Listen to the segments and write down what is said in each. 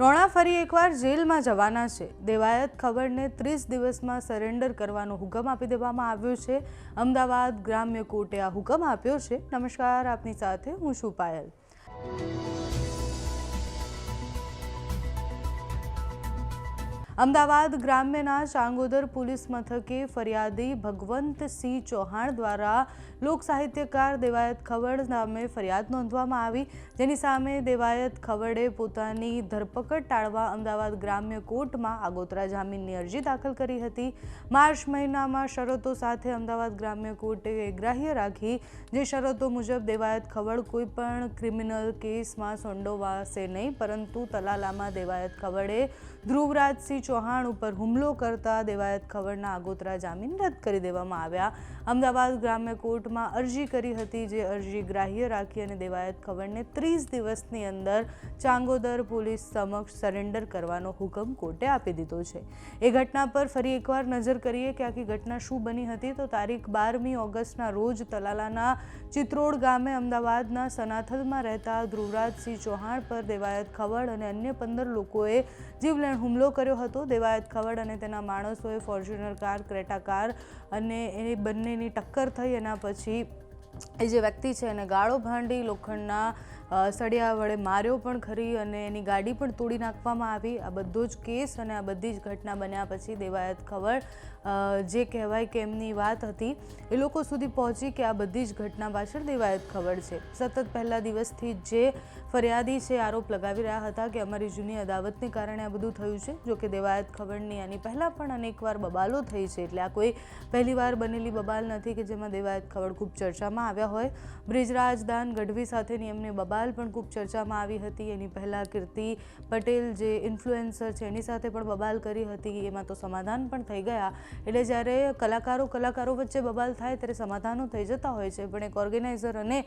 રોણા ફરી એકવાર જેલમાં જવાના છે. દેવાયત ખબરને ત્રીસ દિવસમાં સરેન્ડર કરવાનો હુકમ આપી દેવામાં આવ્યો છે. અમદાવાદ ગ્રામ્ય કોર્ટે આ હુકમ આપ્યો છે. નમસ્કાર, આપની સાથે હું છું પાયલ. અમદાવાદ ગ્રામ્યના ચાંગોદર પોલીસ મથકે ફરિયાદી ભગવંતસિંહ ચૌહાણ દ્વારા લોક સાહિત્યકાર દેવાયત ખવડ નામે ફરિયાદ નોંધવામાં આવી. જેની સામે દેવાયત ખવડે પોતાની ધરપકડ ટાળવા અમદાવાદ ગ્રામ્ય કોર્ટમાં આગોતરા જામીનની અરજી દાખલ કરી હતી. માર્ચ મહિનામાં શરતો સાથે અમદાવાદ ગ્રામ્ય કોર્ટે ગ્રાહ્ય રાખી. જે શરતો મુજબ દેવાયત ખવડ કોઈપણ ક્રિમિનલ કેસમાં સંડોવાશે નહીં, પરંતુ તલાલામાં દેવાયત ખવડે ધ્રુવરાજસિંહ ચૌહાણ ઉપર હુમલો કરતા દેવાયત ખબરના આગોતરા જામીન રદ કરી દેવામાં આવ્યા. અમદાવાદ ગ્રામ્ય કોર્ટમાં અરજી કરી હતી, જે અરજી ગ્રાહ્ય રાખી અને દેવાયત ખબરને ત્રીસ દિવસની અંદર ચાંગોદર પોલીસ સમક્ષ સરેન્ડર કરવાનો હુકમ કોર્ટે આપી દીધો છે. એ ઘટના પર ફરી એકવાર નજર કરીએ કે આખી ઘટના શું બની હતી. તો તારીખ બારમી ઓગસ્ટના રોજ તલાલાના ચિત્રોડ ગામે અમદાવાદના સનાથલમાં રહેતા ધ્રુવરાજસિંહ ચૌહાણ પર દેવાયત ખવડ અને અન્ય પંદર લોકોએ જીવલેણ હુમલો કર્યો હતો. દેવાયત ખવડ અને તેના માણસોએ ફોર્ચ્યુનર કાર, ક્રેટા કાર અને એ બંનેની ટક્કર થઈ એના પછી એ જે વ્યક્તિ છે એને ગાળો ભાંડી લોખંડના સળિયા વડે માર્યો પણ ખરી અને એની ગાડી પણ તોડી નાખવામાં આવી. આ બધો જ કેસ અને આ બધી જ ઘટના બન્યા પછી દેવાયત ખબર જે કહેવાય કે એમની વાત હતી. એ લોકો સુધી પહોંચી કે આ બધી જ ઘટના પાછળ દેવાયત ખબર છે. સતત પહેલા દિવસથી જે ફરિયાદી છે, આરોપ લગાવી રહ્યા હતા કે અમારી જૂની અદાવતને કારણે આ બધું થયું છે. જો કે દેવાયત ખબરની આની પહેલાં પણ અનેકવાર બબાલો થઈ છે. એટલે આ કોઈ પહેલીવાર બનેલી બબાલ નથી કે જેમાં દેવાયત ખબર ખૂબ ચર્ચામાં આવ્યા હોય. બ્રિજરાજદાન ગઢવી સાથેની એમની બબાલ પણ ખૂબ ચર્ચામાં આવી હતી. એની પહેલાં કીર્તિ પટેલ જે ઇન્ફ્લુએન્સર છે, એની સાથે પણ બબાલ કરી હતી. એમાં તો સમાધાન પણ થઈ ગયા. એટલે જ્યારે કલાકારો કલાકારો વચ્ચે બબાલ થાય ત્યારે સમાધાનો થઈ જતા હોય છે. પણ એક ઓર્ગેનાઇઝર અને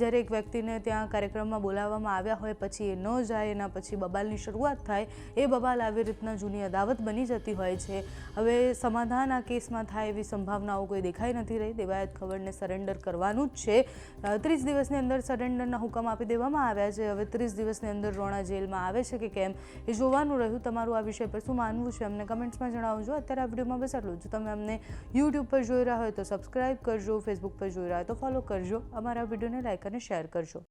જ્યારે એક વ્યક્તિને ત્યાં કાર્યક્રમમાં બોલાવવામાં આવ્યા હોય, પછી એ ન જાય, એના પછી બબાલની શરૂઆત થાય, એ બબાલ આવી રીતના જૂની અદાવત બની જતી હોય છે. હવે સમાધાન આ કેસમાં થાય એવી સંભાવનાઓ કોઈ દેખાઈ નથી રહી. દેવાયત ખબરને સરેન્ડર કરવાનું જ છે. ત્રીસ દિવસની અંદર સરેન્ડરના હુકમ આપી દેવામાં આવ્યા છે. હવે ત્રીસ દિવસની અંદર રોણા જેલમાં આવે છે કે કેમ એ જોવાનું રહ્યું તમારું આ વિષય પર શું માનવું છે અમને કમેન્ટ્સમાં જણાવજો. અત્યારે આ વિડીયોમાં બસ આટલું જો. તમે અમને યુટ્યુબ પર જોઈ રહ્યા હોય તો સબસ્ક્રાઇબ કરજો ફેસબુક પર જોઈ રહ્યા હોય તો ફોલો કરજો. અમારા વિડીયોને લાઇક અને શેર કરજો.